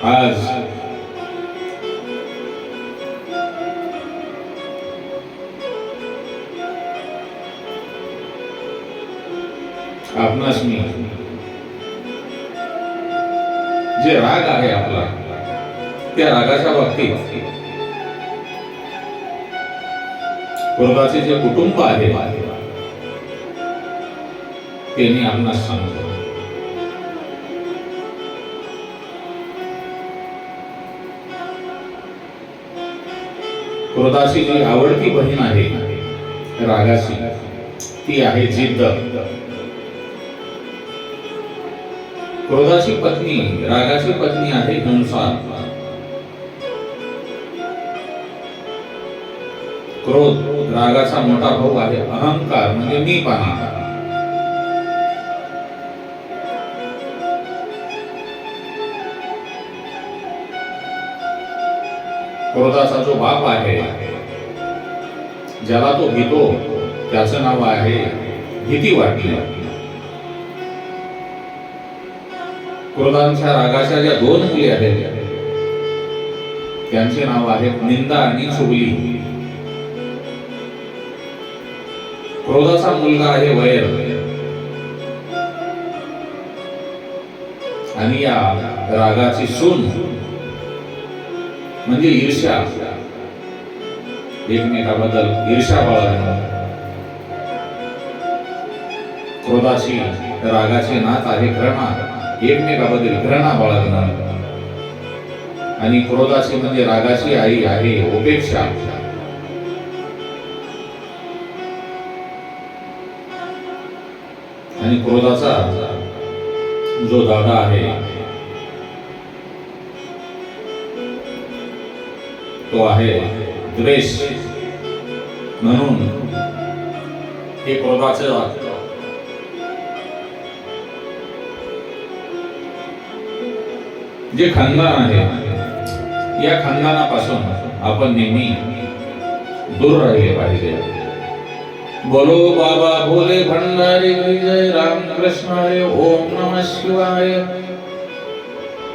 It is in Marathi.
आज आपणास मी जे राग आहे आपला त्या रागाच्या बाबतीत क्रोधाचे जे कुटुंब आहे त्यांनी आपणास सांगतो क्रोधाची जी आवडती बहीण आहे रागाची ती आहे जिद्द. क्रोधाची पत्नी रागाची पत्नी आहे हिंसा क्रोध रागाचा मोठा भाऊ आहे अहंकार म्हणजे मी पाना क्रोधाचा जो बाप आहे ज्याला तो भीतो त्याचं नाव आहे भीती वाटली क्रोधांच्या रागाच्या ज्या दोन मुली आहेत त्यांचे नाव आहेत निंदा आणि चुगली. क्रोधाचा मुलगा आहे वैर. आणि या रागाची सून म्हणजे ईर्ष्या. एकमेकाबद्दल ईर्ष्या बाळगणं. क्रोधाची रागाची नाच आहे घृणा. एकमेकाबद्दल घृणा बाळगणं. आणि क्रोधाची म्हणजे रागाची आई आहे उपेक्षा. आणि क्रोधाचा जो दादा आहे तो आहे द्वेष म्हणून हे क्रोधाचं जे खानदान आहे या खानदानापासून आपण नेहमी दूर राहिले पाहिजे. बोलो बाबा भोले भंडारी जय राम कृष्ण ओम नम शिवाय.